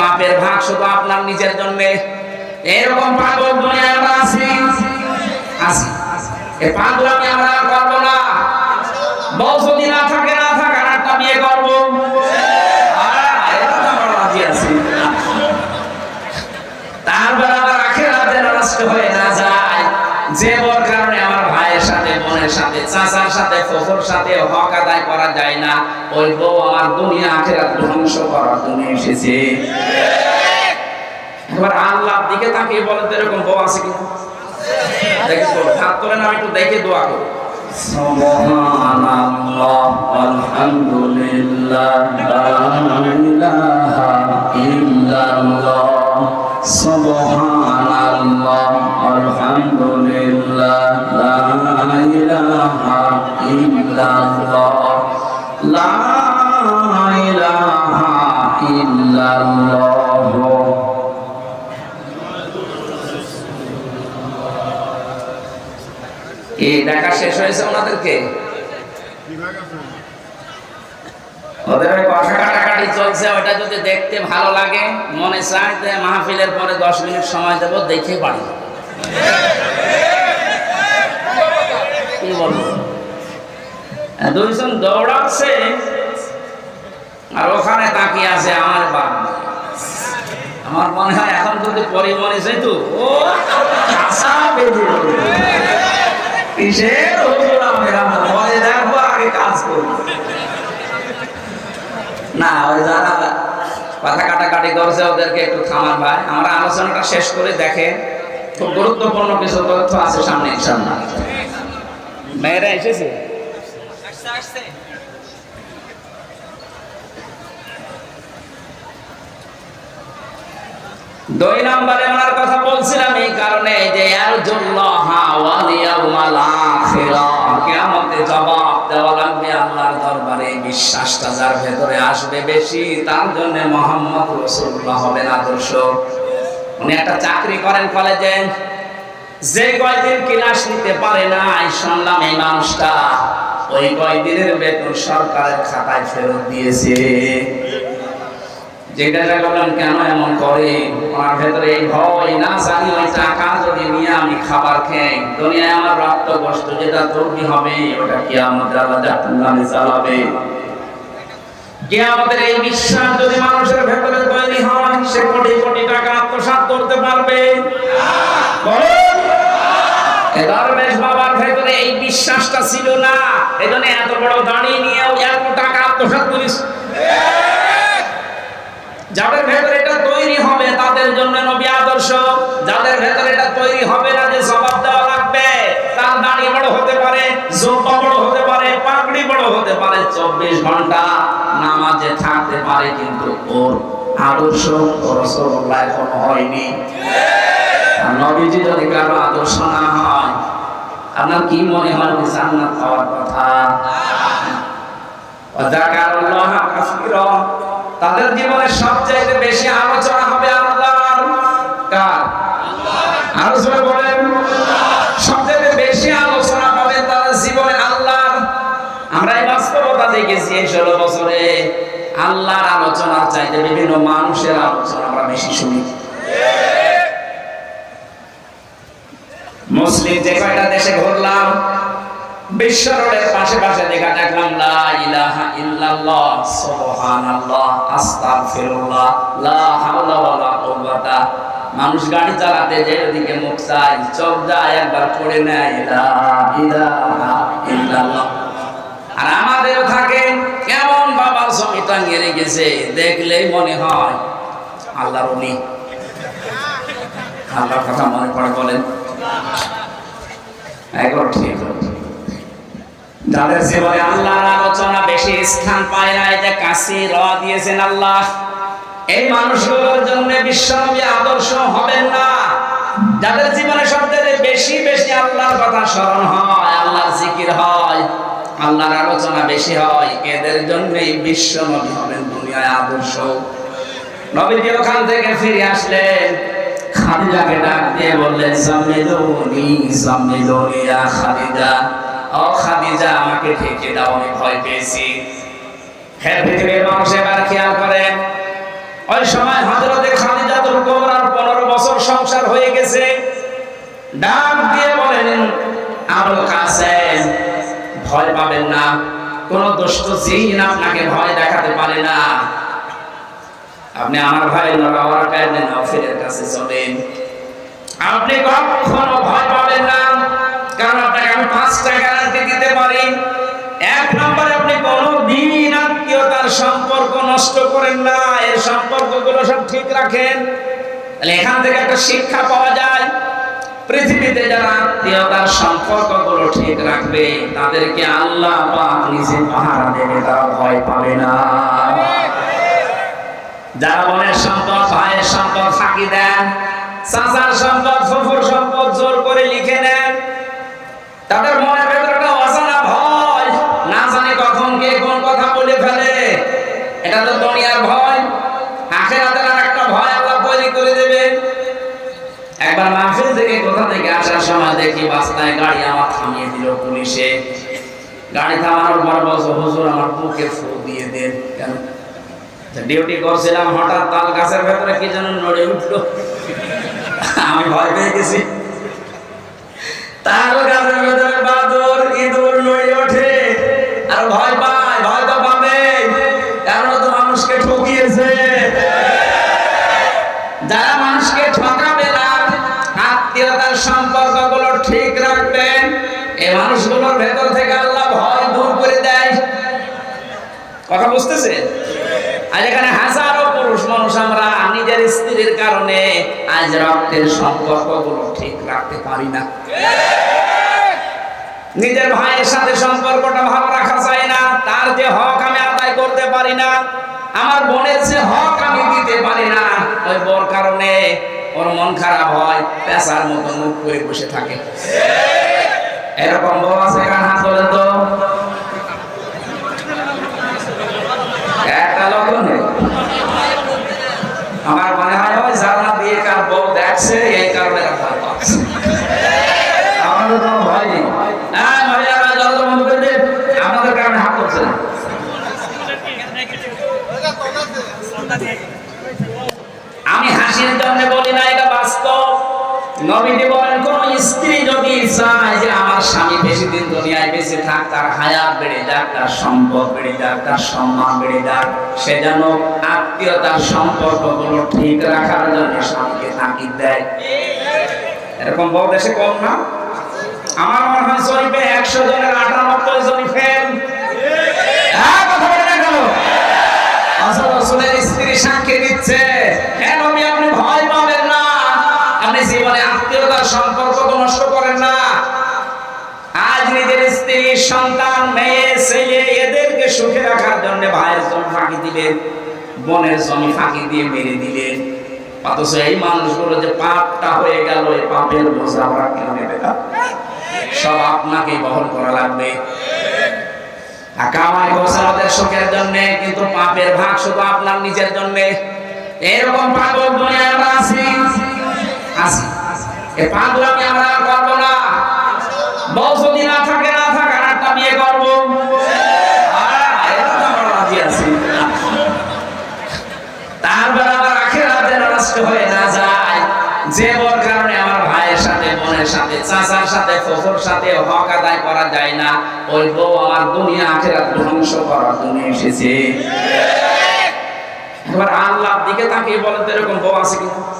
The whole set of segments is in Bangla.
পাপের ভাগ শুধু আপনার নিজের জন্য। এরকম পাগল দুনিয়ায় আমরা আছি? আছি। এই পাগলামি আমরা আর করব না। বউ যদি না থাকে না থাকে, আর একটা বিয়ে করব। তারপর আবার আখেরাতে নষ্ট হয়ে সাথে সাথে, চাচার সাথে ফসর সাথে হক আদায় করা যায় না। ওই বউ আমার দুনিয়া আখেরাত ধ্বংস করার জন্য এসেছে। এবার আল্লাহর দিকে তাকিয়ে বলেন তো এরকম বউ আছে সুবহানাল্লাহ, আলহামদুলিল্লাহ, লা ইলাহা আলহামদুলিল্লাহ। ইলাহা ইল্লাল্লাহ, লা ইলাহা ইল্লাল্লাহ এই দেখা শেষ হয়েছে ওনাদেরকে ওদের কথা কাটাকাটি চলছে ওটা যদি দেখতে ভালো লাগে, মনে চায় মাহফিলের পরে দশ মিনিট সময় দেবো, দেখে যাব। কি বলব হ্যাঁ, দুইজন দৌড়াচ্ছে আর ওখানে তাকিয়ে আছে আমার বাপ। আমার মনে হয় এখন যদি পরিমনে যেত ও আশা বেঁধে কিসের পরে দেখব আগে কাজ করব না ওই যারা কথা কাটাকাটি করছে ওদেরকে একটু থামান ভাই। আমরা আলোচনাটা শেষ করে দেখে খুব গুরুত্বপূর্ণ কিছু তথ্য আছে সামনে ইনশাল্লাহ মেয়েরা এসেছে? দুই নম্বরে ওনার কথা বলছিলাম এই কারণে যে ইয়াউমাল আখিরা। কিয়ামতে জবাব দেওয়া লাগবে আল্লাহর দরবারে। বিশ্বাসটা যার ভেতরে আসবে বেশি, তার জন্য মোহাম্মদ রাসূলুল্লাহ হবেন আদর্শ। উনি একটা চাকরি করেন কলেজে। যে কয়দিন ক্লাস নিতে পারে না শুনলাম এই মানুষটা, ওই কয়দিনের বেতন সরকারের খাতায় ফেরত দিয়েছে। এই বিশ্বাস যদি মানুষের ভেতরে তৈরি হয়, সে কোটি কোটি টাকা করতে পারবে? দরবেশ বাবার ভেতরে এই বিশ্বাসটা ছিল না। এজন্য এত বড় দাঁড়িয়ে নিয়েও এত টাকা আত্মসাৎ করিস। যাদের ভেতরে এটা তৈরি হবে তাদের জন্য নবী আদর্শ, যাদের ভেতরে এটা তৈরি হবে না যে জবাব দেওয়া লাগবে, তার দাড়ি বড় হতে পারে জোপা বড় হতে পারে, পাগড়ি বড় হতে পারে। চব্বিশ ঘণ্টা নামাজে থাকতে পারে কিন্তু ওর আদর্শ রসগোল্লা হয়নি। নবীজি যদি কারও আদর্শ না হয়, আপনার কি মনে হয় পাওয়ার কথা? তাদের জীবনে বেশি আলোচনা হবে আল্লাহর কার? বলেন। বেশি আলোচনা পাবে তাদের জীবনে আল্লাহর। আমরা এই বাস্তবতা দেখেছি এই ষোলো বছরে। আল্লাহর আলোচনার চাইতে বিভিন্ন মানুষের আলোচনা আমরা বেশি শুনি। মুসলিম যে কয়টা দেশে ঘুরলাম মানুষ গাড়ি চালাতে যে ওদিকে মুখ চাই চোখ যায়, একবার পড়ে নেয় ইলাহা ইল্লাল্লাহ। আর আমাদেরও থাকে, কেমন বাবার জমি টাঙিয়ে রেখেছে, দেখলেই মনে হয় আল্লাহর উনি। আল্লাহর কথা মনে পড়ে বলেন। আল্লাহর আলোচনা বেশি স্থান র দিয়েছেন আল্লাহ। এই জন্য আদর্শ হবেন না। বেশি বেশি আল্লাহর কথা স্মরণ হয়, আল্লাহর জিকির হয় আল্লাহর আলোচনা বেশি হয়, এদের জন্যই বিশ্বনবী হবেন দুনিয়ায় আদর্শ। নবীজি ওখান থেকে ফিরে আসলেন, খাদিজাকে ডাক দিয়ে বললেন খাদিজা। ও খাদিজা, আমাকে দাও, আমি ভয় পেয়েছি। হ্যাঁ পৃথিবীর মানুষ, এবার খেয়াল করেন, ওই সময় হজরতে খাদিজাতুল কুবরার 15 বছর সংসার হয়ে গেছে। ডাক দিয়ে বলেন, আবুল কাসেম ভয় পাবেন না। কোন দুষ্ট জিন আপনাকে ভয় দেখাতে পারে না। আপনি আমার ভাই নরাওয়ার কায়দে নাফিলের কাছে চলেন। আপনি কখনো ভয় পাবেন না। কারণ আপনাকে আমি পাঁচটা গ্যারান্টি দিতে পারি। এক নম্বরে আপনি কোনো দিন আত্মীয়তার সম্পর্ক নষ্ট করেন না। এর সম্পর্কগুলো সব ঠিক রাখেন। তাহলে এখান থেকে একটা শিক্ষা পাওয়া যায়। পৃথিবীতে যারা আত্মীয়তার সম্পর্কগুলো ঠিক রাখবে, তাদেরকে আল্লাহ নিজে পাহারা দেবে, তারা ভয় পাবে না। যারা বোনের সম্পদ, ভাইয়ের সম্পদ ফাঁকি দেন, চাচার সম্পদ, ফুফুর সম্পদ জোর করে লিখে নেন, তাদের মনের ভেতরে একটা অজানা ভয়। না জানি কখন কে কোন কথা বলে ফেলে, এটা তো দুনিয়ার ভয়। আখেরাতের একটা ভয় আল্লাহ তৈরি করে দেবে। একবার থেকে কোথা থেকে আসার সময় দেখি গাড়ি আমার থামিয়ে দিল পুলিশে। গাড়ি থামানোর পর বলছে, হুজুর, আমার ফু দিয়ে দেন কেন? ডিউটি করছিলাম, হঠাৎ তাল গাছের ভেতরে কি যেন নড়ে উঠল। আমি ভয় পেয়ে গেছি। তাল গাছের ভেতরে বাদর ইঁদুর নড়ে ওঠে, আর ভয় পায় কথা বুঝতেছে? আজ এখানে হাজারো পুরুষ মানুষ আমরা নিজের স্ত্রীর কারণে আজ রক্তের সম্পর্কগুলো ঠিক রাখতে পারি না। নিজের ভাইয়ের সাথে সম্পর্কটা ভালো রাখা যায় না, তার যে হক আমি আদায় করতে পারি না, আমার বোনের যে হক আমি দিতে পারি না, ওই বোর কারণে ওর মন খারাপ হয় পেশার মতো মুখ করে বসে থাকে। এরকম বউ আছে কার হাত তোলেন তো একটা লোক নেই আমার মনে হয় ওই জানলা দিয়ে কার বউ দেখছে এই কারণে এরা ভয় পাচ্ছে আমাদের কোনো ভয় নেই হ্যাঁ মহিলারা যত বন্ধ করে দিন আমাদের কারণে হাত করছে না আমি হাসির জন্য বলি না এটা বাস্তব নবীজি বলেন, কোন স্ত্রী যদি চায় যে আমার স্বামী বেশি দিন দুনিয়ায় বেঁচে থাক, তার হায়াত বেড়ে যাক, তার সম্পদ বেড়ে যাক, তার সম্মান বেড়ে যাক, সে যেন আত্মীয়তার সম্পর্কগুলো ঠিক রাখার জন্য স্বামীকে তাকিদ দেয়। এরকম বউ দেশে কম না? আমার মনে হয় শরীফে একশো জনের আটানব্বই জনই ফেল হ্যাঁ কথা বলে না কেন? স্ত্রী সাক্ষী দিচ্ছে হ্যাঁ নবী আপনি ভয় পাবেন না আপনি জীবনে আত্মীয়তার সম্পর্ক তো নষ্ট করেন না। আজ নিজের স্ত্রী, সন্তান, মেয়ে, ছেলে, এদেরকে সুখে রাখার জন্য ভাইয়ের জমি ফাঁকি দিলেন বোনের জমি ফাঁকি দিয়ে মেরে দিলেন অথচ এই মানুষগুলো যে পাপটা হয়ে গেল, এই পাপের বোঝা ওরা কেউ নেবে না। সব আপনাকেই বহন করা লাগবে। কামাই ওদের সুখের জন্য, কিন্তু পাপের ভাগ শুধু আপনার নিজের জন্য। এরকম পাগল দুনিয়ায় আমরা আছি? আছি। এই পাগলামি আমরা আর করব না। বউ যদি না থাকে না থাকে, আর একটা বিয়ে করব। তারপর আবার আখেরাতে নষ্ট হয়ে না যায়। যে ওর কারণে আমার ভাইয়ের সাথে, বোনের সাথে, চাচার সাথে, ফুফুর সাথে হক আদায় করা যায় না। ওই বউ আমার দুনিয়া আখেরাত ধ্বংস করার জন্য এসেছে। এবার আল্লাহর দিকে তাকিয়ে বলেন তো এরকম বউ আছে কিনা?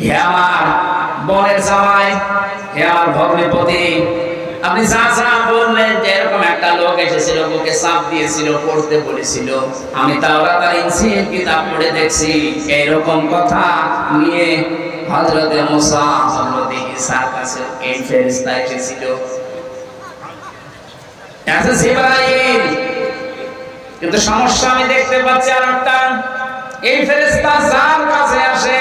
হে আমার হে আমার আপনি যা এরকম একটা লোক এসেছিল চাপ দিয়েছিল বলেছিল। আমি পড়ে দেখছি কথা নিয়ে ফেরেশতা এসেছিল। কিন্তু সমস্যা আমি দেখতে পাচ্ছি আর একটা এই ফেরেস্তা যার কাছে আসে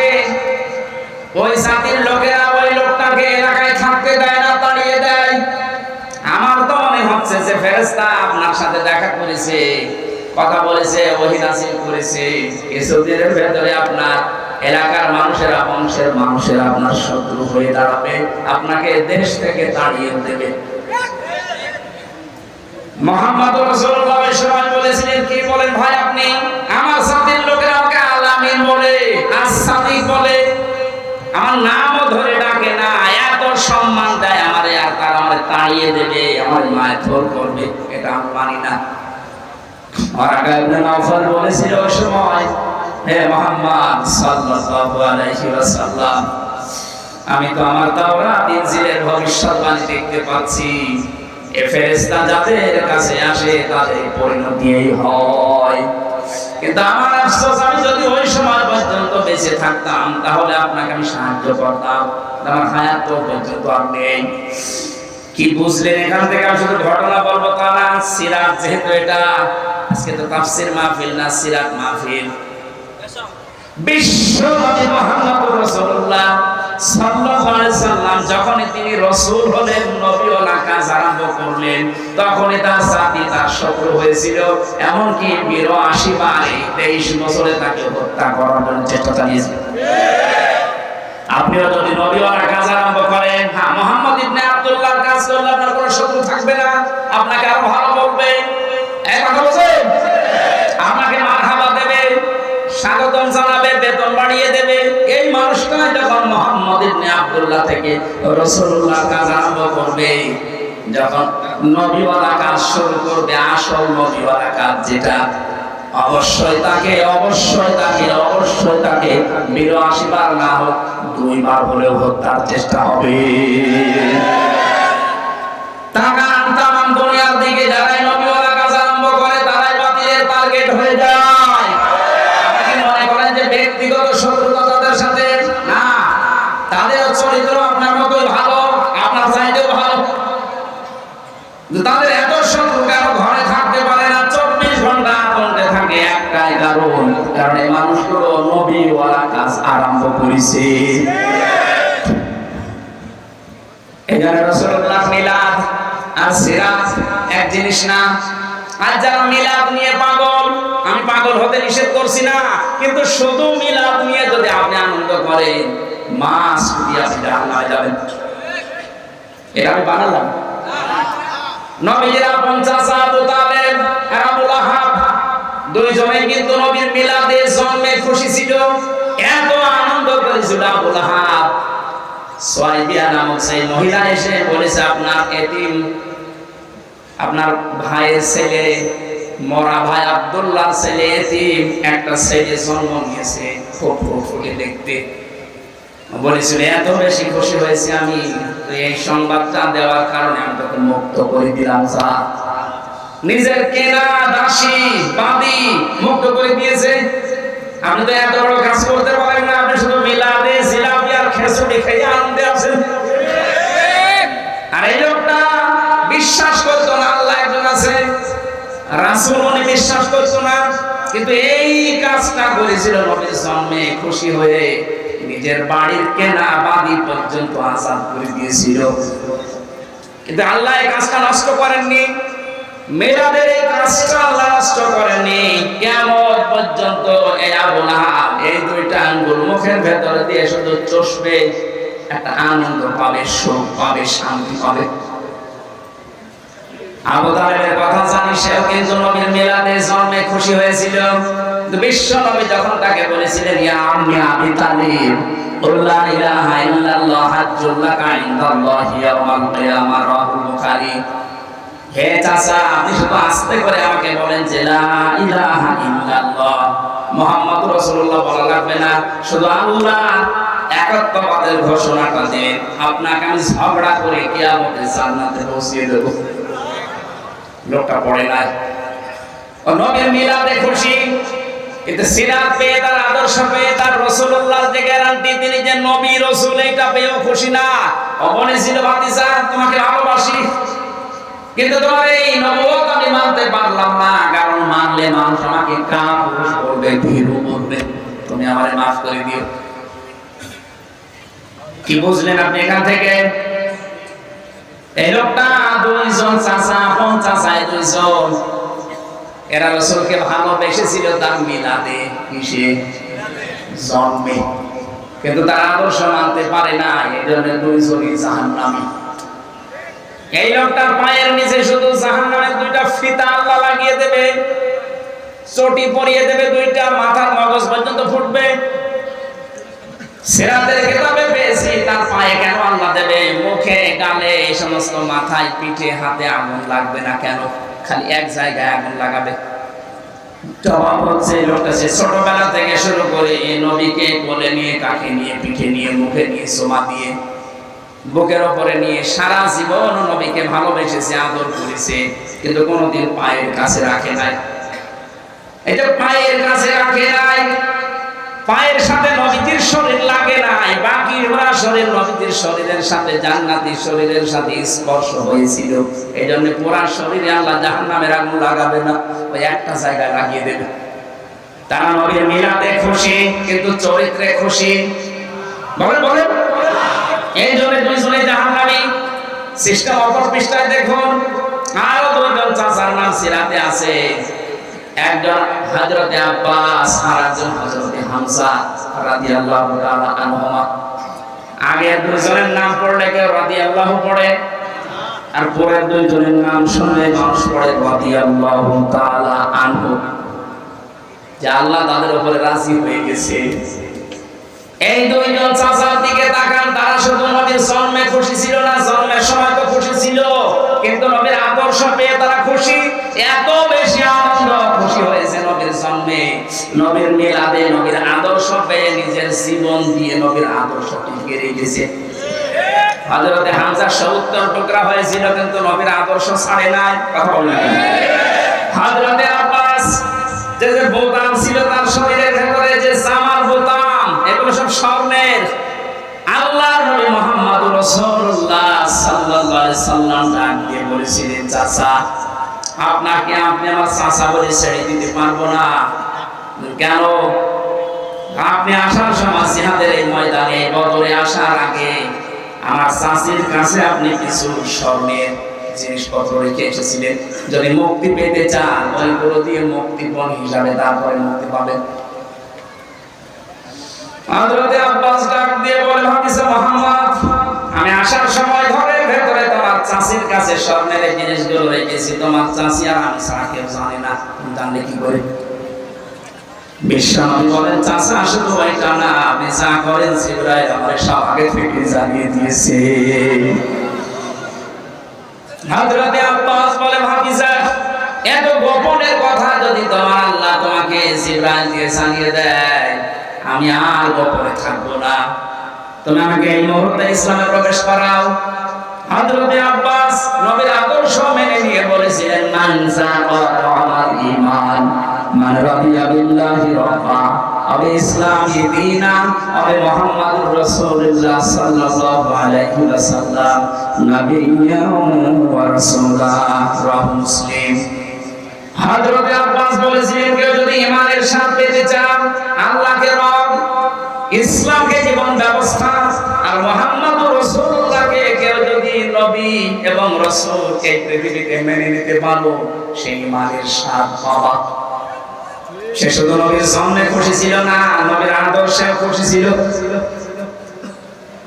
ওই জাতির লোকেরা ওই লোকটাকে এলাকায় থাকতে দেয় না তাড়িয়ে দেয়। আমার তো মনে হচ্ছে যে ফেরেস্তা আপনার সাথে দেখা করেছে, কথা বলেছে ওহিনাসিল করেছে। কিছুদিনের ভেতরে আপনার এলাকার মানুষেরা, বংশের মানুষেরা আপনার শত্রু হয়ে দাঁড়াবে, আপনাকে দেশ থেকে তাড়িয়ে দেবে। মোহাম্মদ রাসূলুল্লাহ ওই সময় বলেছিলেন কি বলেন ভাই আপনি আমার সাথীর লোকেরা আমাকে আলামিন বলে আসাদি বলে আমার নামও ধরে ডাকে না, এত সম্মান দেয় আমারে, আর তার আমারে তাড়িয়ে দেবে, আমার মায়ের থর করবে, এটা আমি মানি না। আমি তো আমার ভবিষ্যৎবাণী দেখতে পাচ্ছি। যাদের কাছে আসে, তাদের পরিণতি হয়। কিন্তু আমার আমি যদি ওই সময় বেঁচে থাকতাম, তাহলে আপনাকে আমি সাহায্য করতাম। আমার হায়াত পর্যন্ত আর নেই। কি বুঝলেন এখান থেকে আমি শুধু ঘটনা বলব তা না, সিরাত যেহেতু এটা, আজকে তো তাফসির মাহফিল না, সিরাত মাহফিল। বিশ্ব নবী মুহাম্মদুর রাসূলুল্লাহ সাল্লাম আপনিও যদি নবীওয়ালা কাজ আরম্ভ করেন হ্যাঁ মোহাম্মদ ইবনে আব্দুল্লাহর কাজ করলে আপনার কোনো শত্রু থাকবে না, আপনাকে আরও ভালো বলবে। এই কথা বলছেন? আপনাকে মারহাবা দেবে, স্বাগতম জানাবে। যখন মোহাম্মদ ইবনে আব্দুল্লাহ থেকে রাসূলুল্লাহ করবে, যখন নবীওয়ালা কাজ শুরু করবে, আসল নবীওয়ালা কাজ যেটা, অবশ্যই তাকে অবশ্যই তাকে অবশ্যই তাকে বিরাশি বার না হোক, দুইবার হলেও হত্যার চেষ্টা হবে। জিনিস না। আর যারা মিলাদ নিয়ে পাগল, আমি পাগল হতে নিষেধ করছি না। কিন্তু শুধু মিলাদ নিয়ে যদি আপনি আনন্দ করেন মাস আপনি যাবেন। এটা আমি বানালাম। করেছিল মহিলা বলেছে, আপনার এতিম আপনার ভাইয়ের ছেলে, মরা ভাই আব্দুল্লাহর ছেলে একটা ছেলে জন্ম নিয়েছে খুব ফুটফুটে দেখতে। বলেছিল, এত বেশি খুশি হয়েছে আমি এই সংবাদটা দেওয়ার কারণে আমি তোকে মুক্ত করে দিলাম, যা। নিজের কেনা দাসী বাদি মুক্ত করে দিয়েছে। আপনি তো এত বড় কাজ করতে পারেন না, আপনি শুধু মিলাদে জিলাপি আর খেসুড়ি খেয়ে আনন্দে আছেন আর এই লোকটা বিশ্বাস করতো না, আল্লাহ একজন আছে। রাসূল উনি বিশ্বাস করতো না, কিন্তু এই কাজটা করেছিল নবীর জন্মে, খুশি হয়ে নিজের বাড়ির কেনা বাদি পর্যন্ত আজাদ করে দিয়েছিল। কিন্তু আল্লাহ এই কাজটা নষ্ট করেননি। মেয়েদের এই কাজটা আল্লাহ নষ্ট করেননি। কেমন পর্যন্ত এই আবু এই দুইটা আঙ্গুল মুখের ভেতরে দিয়ে শুধু চষবে, একটা আনন্দ পাবে, সুখ পাবে, শান্তি পাবে। আবু তালেবের কথা জানি জন্মে খুশি হয়েছিল। বিশ্ব নবী যখন তাকে বলেছিলেন, ইয়া আম্মি আবি তালিব ইলাহা ইল্লাল্লাহ হে চাচা, আপনি শুধু আস্তে করে আমাকে বলেন যে, লা ইলাহা ইল্লাল্লাহ রাসূলুল্লাহ বলা লাগবে না। শুধু আল্লাহ একত্ববাদের ঘোষণাটা দেন। আপনাকে আমি ঝগড়া করে কিয়ামতে জান্নাতে পৌঁছিয়ে দেব। লোকটা পড়ে নাই। ও নবীর মিলাদে খুশি। কিন্তু সিরাত পেয়ে, তার আদর্শ পেয়ে, তার রসুল্লাহ যে গ্যারান্টি তিনি যে নবী রসুল, এইটা পেয়েও খুশি না। অবনে ছিল ভাতিজা, তোমাকে ভালোবাসি। কিন্তু তোমার এই নবুয়ত আমি মানতে পারলাম না। কারণ মানলে মানুষ আমাকে কাপুরুষ করবে ভীরু বলবে। তুমি আমারে মাফ করে দিও। কি বুঝলেন আপনি এখান থেকে? এই লোকটা দুইজন চাচা দুইজন। এরা রসুলকে ভালোবেসেছিল তার মিলাদে, কিসে? জন্মে। কিন্তু তার আদর্শ মানতে পারে না এই দুইজনই এই লোকটার পায়ের নিচে শুধু জাহান্নামের দুইটা ফিতা আল্লাহ লাগিয়ে দেবে। চটি পরিয়ে দেবে দুইটা, মাথার মগজ পর্যন্ত ফুটবে। সিরাতের তার পায়ে কেন আল্লাহ দেবে? মুখে, গালে, এই সমস্ত মাথায়, পিঠে, হাতে আগুন লাগবে না কেন? খালি এক জায়গায় আগুন লাগাবে। ছোটবেলা থেকে শুরু করে নিয়ে সারা জীবন নবীকে ভালোবেসেছে, আদর করেছে, কিন্তু কোনোদিন পায়ের কাছে রাখে নাই। এটা পায়ের কাছে রাখে নাই। পায়ের সাথে নবীতির শরীর লাগে নাই, বাকি ওরা শরীর নবীতির শরীরের সাথে, জান্নাতি শরীরের সাথে স্পর্শ হয়েছিল। এই জন্য পুরা শরীরে আল্লাহ জাহান্নামের আগুন লাগাবে না, ওই একটা জায়গায় লাগিয়ে দেবে। তারা নবীর মিলাতে খুশি, কিন্তু চরিত্রে খুশি। বলেন বলেন। এই জন্য দুইজনে জাহান্নামী। সিস্টেম অপর পৃষ্ঠায় দেখুন। আরও দুইজন চাচার নাম সিরাতে আছে। একজন হযরতে আব্বাস আর একজন হযরতে রাদিয়াল্লাহু তাআলা আনহুমা। আগে দুইজনের নাম পড়লে কেউ রাদিয়াল্লাহু পড়ে? আর পরের দুইজনের নাম শুনলে মানুষ পড়ে রাদিয়াল্লাহু তাআলা আনহু। যে আল্লাহ তাদের উপরে রাজি হয়ে গেছে। এই দুইজন চাচার দিকে তাকান, তারা শুধু নবীর জন্মে খুশি ছিল না, জন্মের সময় তো খুশি ছিল। কিন্তু নবীর আদর্শ পেয়ে তারা খুশি। এত বেশি আনন্দ খুশি হয়েছে নবীর জন্মে নবীর মিলাদে নবীর আদর্শ পেয়ে নিজের জীবন দিয়ে নবীর আদর্শ টিকে রেখেছে। হযরতে হামজা 70 টুকরা হয়েছিল, কিন্তু নবীর আদর্শ ছাড়ে নাই। বোতাম ছিল তার বোতাম, এগুলো সব আল্লাহ নবী মুহাম্মদ আলাইহি সাল্লাম ডাক দিয়ে বলেছিলেন, চাচা, আপনাকে আপনি আমার চাচা বলে ছেড়ে দিতে পারব না। কেন? আপনি আসার সময় এই ময়দানে আসার আগে আমার চাচির কাছে আপনি কিছু স্বর্ণের জিনিসপত্র রেখে এসেছিলেন। যদি মুক্তি পেতে চান ওইগুলো দিয়ে মুক্তিপণ হিসাবে তারপরে মুক্তি পাবেন। আমি আসার সময় ঘরের চাচির কাছে স্বর্ণের জিনিসগুলো রেখেছি, তোমার চাচি আর আমি ছাড়া কেউ জানে না জানলে কি করে? তোমাকে আমি আর গোপনে থাকব না। তুমি আমাকে এই মুহূর্তে ইসলামে প্রবেশ করাও হযরতে আব্বাস নবীর আদর্শ মেনে নিয়ে বলেছিলেন, মান জাকাত আমার ঈমান, মান রাদিয়া বিল্লাহি রাব্বা আবে ইসলামি দীনা আবে মুহাম্মাদুর রাসূলুল্লাহ সাল্লাল্লাহু আলাইহি ওয়াসাল্লাম নাবিয়্যান ওয়া রাসূলা রাহ মুসলিম। হযরতে আব্বাস বলেছিলেন, কেউ যদি ঈমানের স্বাদ পেতে চান আল্লাহকে রব, ইসলামকে জীবন ব্যবস্থা আর যদি নবী এবং রাসূল এই পৃথিবীতে মেনে নিতে পারো সেই ঈমানের স্বাদ পাবা সে শুধু নবীর সামনে খুশি ছিল না, নবীর আদর্শে খুশি ছিল।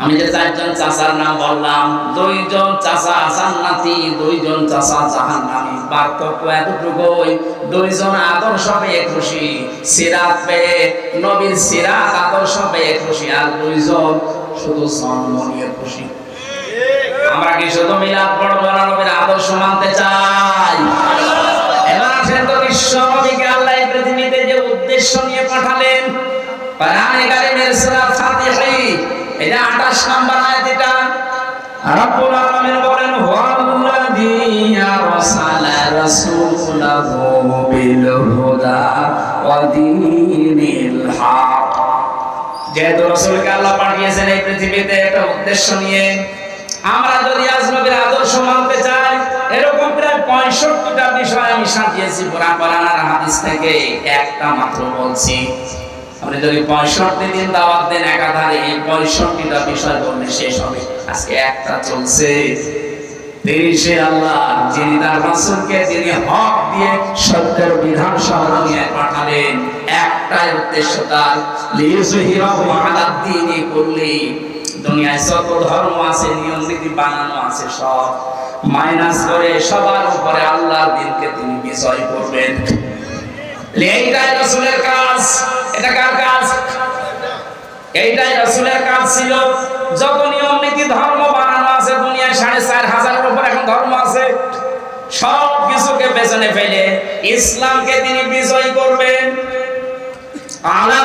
আমি যে চারজন চাচার নাম বললাম, দুইজন চাচা জান্নাতি, দুইজন চাচা জাহান্নামী। পার্থক্য এতটুকুই, দুইজন আদর্শ পেয়ে খুশি, সিরাত পেয়ে, নবীর সিরাত আদর্শ পেয়ে খুশি, আর দুইজন শুধু জন্ম নিয়ে খুশি। আমরা কি শুধু মিলাদ পড়ব না, নবীর আদর্শ মানতে চাই? এবার আসেন তো বিশ্ব নবীকে আল্লাহ পৃথিবীতে যে উদ্দেশ্য নিয়ে পাঠালেন, কোরআনে কারিমের সূরা ফাতিহী। এটা 28 নম্বর আয়াত এটা রব্বুল আলামিন বলেন হুয়াল্লাযী আরসালা রাসূলাহু বিল হুদা ওয়া দীনিল হক। যেহেতু রাসূলকে আল্লাহ পাঠিয়েছেন এই পৃথিবীতে একটা উদ্দেশ্য নিয়ে আমরা যদি আজ নবীর আদর্শ মানতে চাই, এরকম প্রায় পঁয়ষট্টিটা বিষয় আমি সাজিয়েছি আর হাদিস থেকে। একটা মাত্র বলছি, আপনি যদি পঁয়ষট্টি দিন দাওয়াত দেন একাধারে, এই পঁয়ষট্টিটা বিষয় বললে শেষ হবে। আজকে একটা চলছে। আল্লাহ, যিনি হক দিয়ে বিধান একটাই উদ্দেশ্য তার দুনিয়ায় যত ধর্ম আছে, নিয়ম নীতি বানানো আছে সব মাইনাস করে সবার উপরে আল্লাহর দিনকে তিনি বিজয় করবেন। এইটাই রাসূলের কাজ। এটা কার কাজ? এইটাই রাসূলের কাজ ছিল। যত নিয়ম নীতি ধর্ম বানানো আছে, দুনিয়ায় সাড়ে চার হাজারের উপর এখন ধর্ম আছে, সব কিছুকে পেছনে ফেলে ইসলামকে তিনি বিজয় করবেন। আলা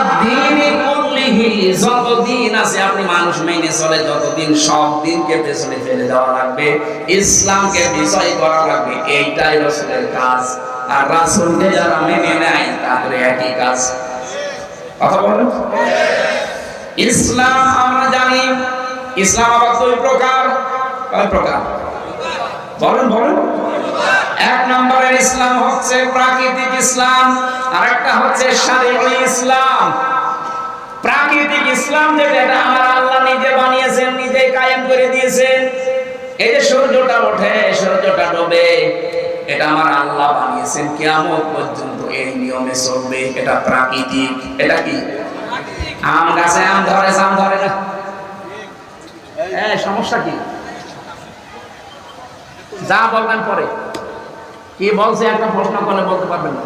দিনে কুল্লিহি যত দিন আছে আপনি মানুষ মেনে চলে, যতদিন সব দিনকে পেছনে ফেলে দেওয়া লাগবে, ইসলামকে বিজয় করা লাগবে, এইটাই রাসূলের কাজ। আর রাসূলকে যারা মেনে নেয়, তাদের একই কাজ। কথা বলেন? ইসলাম আমরা জানি, ইসলাম আবার দুই প্রকার। কয় প্রকার? বলেন বলেন। এক নম্বরের ইসলাম হচ্ছে প্রাকৃতিক ইসলাম আর একটা হচ্ছে শারীরিক ইসলাম। প্রাকৃতিক ইসলাম যেটা এটা আমার আল্লাহ নিজে বানিয়েছেন নিজে কায়েম করে দিয়েছেন, এই যে সূর্যটা ওঠে, সূর্যটা ডোবে, এটা আমার আল্লাহ বানিয়েছেন, কিয়ামত পর্যন্ত এই নিয়মে চলবে, এটা প্রাকৃতিক, এটা কি? আম গাছে আম ধরে আম ধরে না? হ্যাঁ সমস্যা কি? যা বলবেন পরে। কি বলছে, একটা প্রশ্ন করলে বলতে পারবেন না।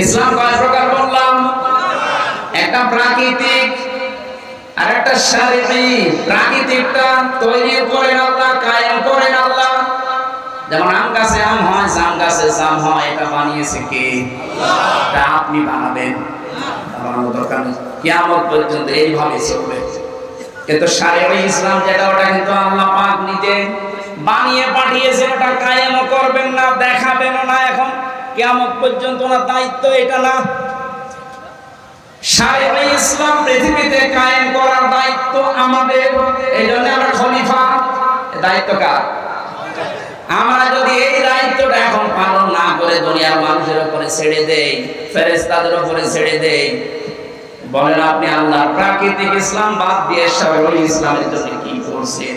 ইসলাম কয় প্রকার বললাম। একটা প্রাকৃতিক আর একটা শারীরিক। প্রাকৃতিকটা তৈরি করেন আল্লাহ, কায়েম করেন আল্লাহ। যেমন আম গাছে আম হয়, জাম গাছে জাম হয়, এটা বানিয়েছে কে? তা আপনি বানাবেন। বানানোর দরকার নেই। কিয়ামত পর্যন্ত এইভাবে চলবে। কিন্তু শারীরিক ইসলাম যেটা, ওটা কিন্তু আল্লাহ পাক নিজে বানিয়ে পাঠিয়েছেন, ওটা কায়েমও করবেন না দেখাবেন না এখন। কিয়ামত পর্যন্ত ওনার দায়িত্ব এটা না। ইসলাম পৃথিবীতে কায়েম করার দায়িত্ব আমাদের। এই জন্য আমরা খলিফা। দায়িত্ব কার? আমরা যদি এই দায়িত্বটা এখন পালন না করে দুনিয়ার মানুষের উপরে ছেড়ে দেই, ফেরেশতাদের উপরে ছেড়ে দেই, বলেন আপনি আল্লাহ প্রাকৃতিক ইসলাম বাদ দিয়ে শারীরিক ইসলামের জন্য কি করছেন?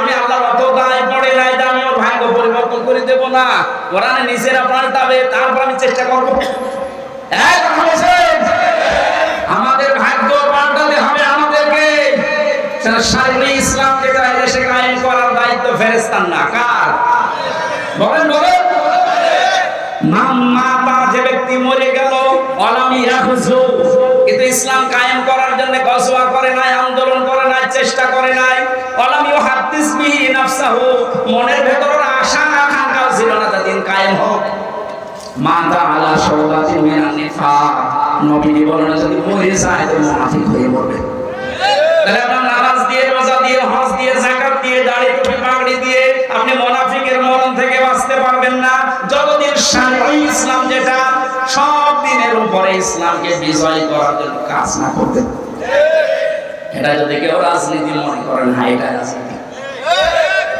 দেব না। কোরআনে নিজেরা পাল্টাবে, তারপর আমি চেষ্টা করব। বলছেন? আমাদের ভাগ্য পাল্টাতে হবে আমাদেরকে। শারীরিক ইসলাম করার দায়িত্ব ফেরেস্তান না। কার? বলেন বলেন। যে ব্যক্তি মরে গেল, অলামি কিন্তু ইসলাম কায়েম করার জন্য গজওয়া করে নাই, আন্দোলন করে নাই, চেষ্টা করে নাই। অলামি নাফসাহু, মনের ভেতর কায়েম হোক। মাদা আলা সওদাতি মিনান নিফাক নবীজি বলেন, যদি মরে যায় তো মুনাফিক হয়ে মরবে। তাহলে আপনার নামাজ দিয়ে, রোজা দিয়ে, হজ দিয়ে, যাকাত দিয়ে, দাড়ি টুপি, পাগড়ি দিয়ে আপনি মুনাফিকের মরণ থেকে বাঁচতে পারবেন না। যতদিন শারীরিক ইসলাম যেটা, সব দিনের উপরে ইসলামকে বিজয় করার জন্য কাজ না করতেন এটা যদি কেউ রাজনীতি মনে করেন হ্যাঁ এটা রাজনীতি।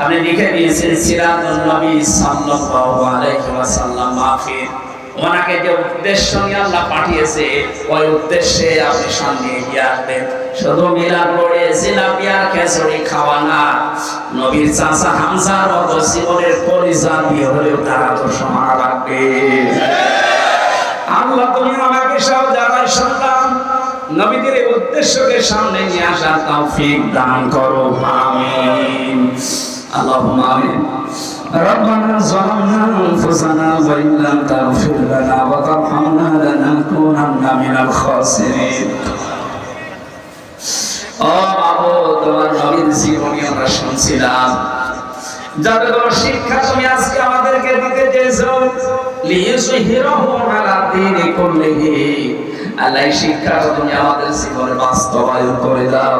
আপনি লিখে দিয়েছেন, সিরাতুন নবী সাল্লাল্লাহু আলাইহি ওয়াসাল্লাম মাহফিল ওনাকে যে উদ্দেশ্য নিয়ে আল্লাহ পাঠিয়েছে, ওই উদ্দেশ্যে আপনি সামনে এগিয়ে আসবেন। শুধু মিলাদ পড়ে জিলাপি আর খেচড়ি খাওয়া না। নবীর চাচা হামজার মতো জীবনের পরিচয় দিয়ে হলেও তারা তো সমান রাখবে আল্লাহ তুমি আমাকে সব জানাই শুনলাম নবীদের উদ্দেশ্যকে সামনে নিয়ে আসার তৌফিক দান করো আমিন। আল্লাহুম্মা আমিন ربنا ظلمنا أنفسنا وإن لم تغفر لنا وترحمنا لنكونن من الخاسرين ও বাবু তোমার নবীর জীবনী আমরা শুনছিলাম যাতে তোমার শিক্ষা তুমি আজকে আমাদেরকে দিতে চেয়েছো লিইয়ুযহিরাহু আলা দীনি কুল্লিহি আল্লাহ এই শিক্ষা তুমি আমাদের জীবনে বাস্তবায়ন করে দাও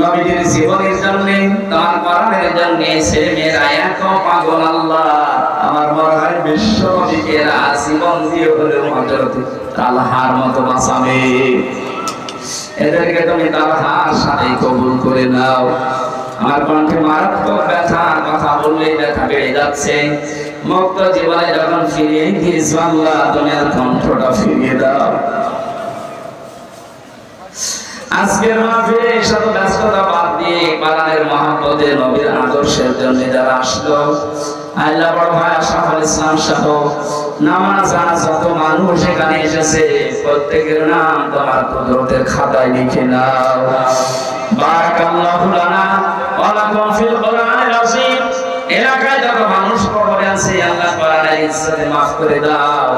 নবীদের জীবনের জন্য, তার কোরআনের জন্য ছেলে মেয়েরা এত পাগল আল্লাহ। আমার মনে হয় বিশ্ব জীবন দিয়ে হলেও হজরত তালহার মতো বাঁচাবে। এদেরকে তুমি তালহার সাথে কবুল করে নাও। আমার কণ্ঠে মারাত্মক ব্যথার কথা বললেই ব্যথা বেড়ে যাচ্ছে। মুক্ত জীবনে যখন ফিরিয়ে গিয়েছো আল্লাহ, দুনিয়ার কণ্ঠটা ফিরিয়ে দাও। আজকের মাহফিলে শত ব্যস্ততা বাদ দিয়ে কোরআনের মহব্বতে নবীর আদর্শের জন্য যারা আসলো, আল্লাহ বড় ভাই আশরাফুল ইসলাম সহ নামাজ যত মানুষ এখানে এসেছে, প্রত্যেকের নাম তোমার কুদরতের খাতায় লিখে নাও। বারাকাল্লাহু লানা ওয়া লাকুম ফিল কোরআনিল এলাকায় যত মানুষ কবরে আছে, আল্লাহ কোরআনের ইজ্জতে মাফ করে দাও।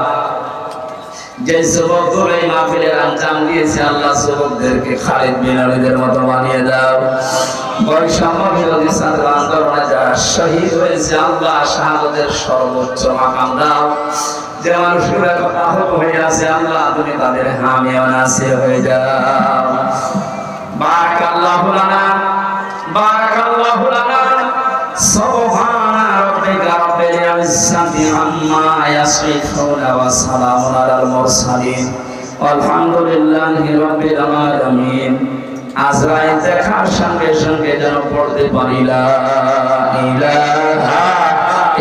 যে যুবকগুলো এই মাহফিলের আঞ্জাম দিয়েছে আল্লাহ যুবকদেরকে খালিদ বিন মতো বানিয়ে দাও। বৈষম্য রাব্বিল ইজ্জাতি يصفون وسلام على المرسلين আলাল لله رب العالمين আজরাইল দেখার সঙ্গে সঙ্গে যেন পড়তে পারি লা ইলাহা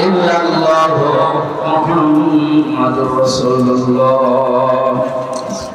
ইল্লাল্লাহু মুহাম্মাদুর রাসূলুল্লাহ